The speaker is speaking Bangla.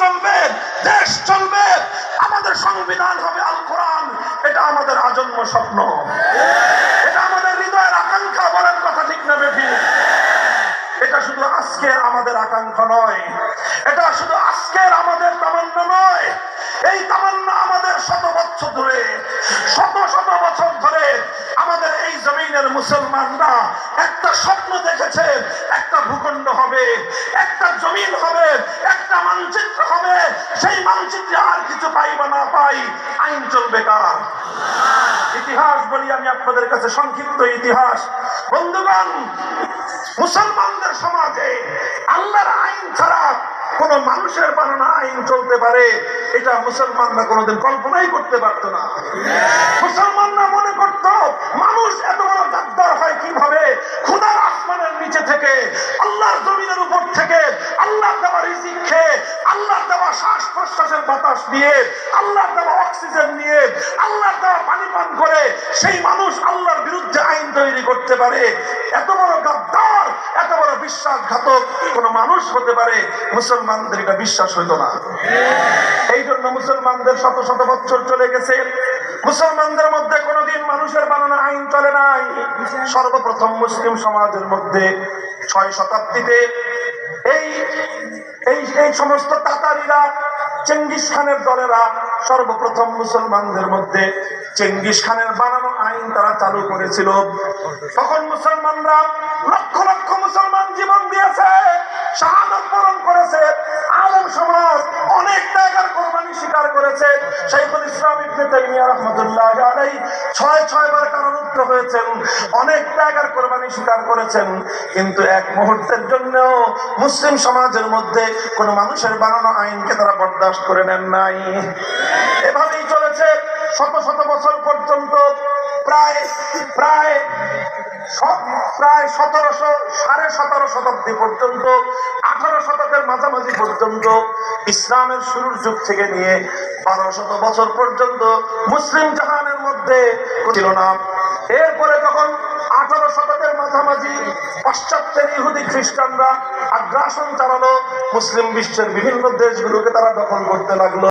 চলবে, দেশ চলবে, আমাদের সংবিধান হবে আল কোরআন। এটা আমাদের আজন্ম স্বপ্ন। এটা আমাদের হৃদয়ের আকাঙ্ক্ষা বলার কথা ঠিক না বেশি এটা শুধু আজকের আমাদের আকাঙ্ক্ষা নয়। এটা শুধু আজকের আমাদের তামান্না নয়। এই তামান্না আমাদের শত বছর ধরে, শত শত বছর ধরে আমাদের এই জমিনের মুসলমানরা একটা স্বপ্ন দেখেছে, একটা ভূখণ্ড হবে, একটা আপনাদের কাছে সংক্ষিপ্ত ইতিহাস। বন্ধুগণ, মুসলমানদের সমাজে আল্লাহর আইন ছাড়া কোন মানুষের বানানো আইন চলতে পারে, এটা মুসলমানরা কোনোদিন কল্পনাই করতে পারতো না। মুসলমানরা মনে করত, মানুষ এত বড় হয় কীভাবে? খুদার আসমানের নিচে থেকে বাতাস নিয়ে আল্লাহ দেওয়া অক্সিজেন নিয়ে আল্লাহ দেওয়া পানি পান করে, সেই মানুষ আল্লাহর বিরুদ্ধে আইন তৈরি করতে পারে। এত বড় গাদ্দার, এত বড় বিশ্বাসঘাতক কোন মানুষ হতে পারে, মুসলমানদের এটা বিশ্বাস হইতো না। এই জন্য মুসলমানদের শত শত বছর চলে গেছে। মুসলমানদের মধ্যে কোনোদিন মানুষের বানানো আইন চলে নাই। সর্বপ্রথম মুসলিম সমাজের মধ্যে ছয় শতাব্দীতে এই এই এই সমস্ত তাতারিরা চেঙ্গিস খানের দলেরা সর্বপ্রথম মুসলমানদের মধ্যে চেঙ্গিস খানের বানানো আইন তারা চালু করেছিল। তখন মুসলমানরা ইবনে তাইমিয়া রাহমাতুল্লাহ আলাইহি ছয় ছয় বার কারারুদ্ধ হয়েছেন, অনেক ত্যাগের কোরবানি স্বীকার করেছেন, কিন্তু এক মুহূর্তের জন্য মুসলিম সমাজের মধ্যে কোন মানুষের বানানো আইনকে তারা বরদাস্ত করে নেন নাই। এভাবেই চলেছে শত শত বছর পর্যন্ত, প্রায় প্রায় প্রায় সতেরোশো, সাড়ে সতেরো শতাব্দী পর্যন্ত, আঠারো শতকের মাঝামাঝি পর্যন্ত ইসলামের শুরুর যুগ থেকে নিয়ে বারো শত বছর পর্যন্ত মুসলিম জাহানের মধ্যে ছিল না। এরপরে যখন আঠারো শতকের মাঝামাঝি পাশ্চাত্যের ইহুদি খ্রিস্টানরা আগ্রাসন চালানো মুসলিম বিশ্বের বিভিন্ন দেশগুলোকে তারা দখল করতে লাগল।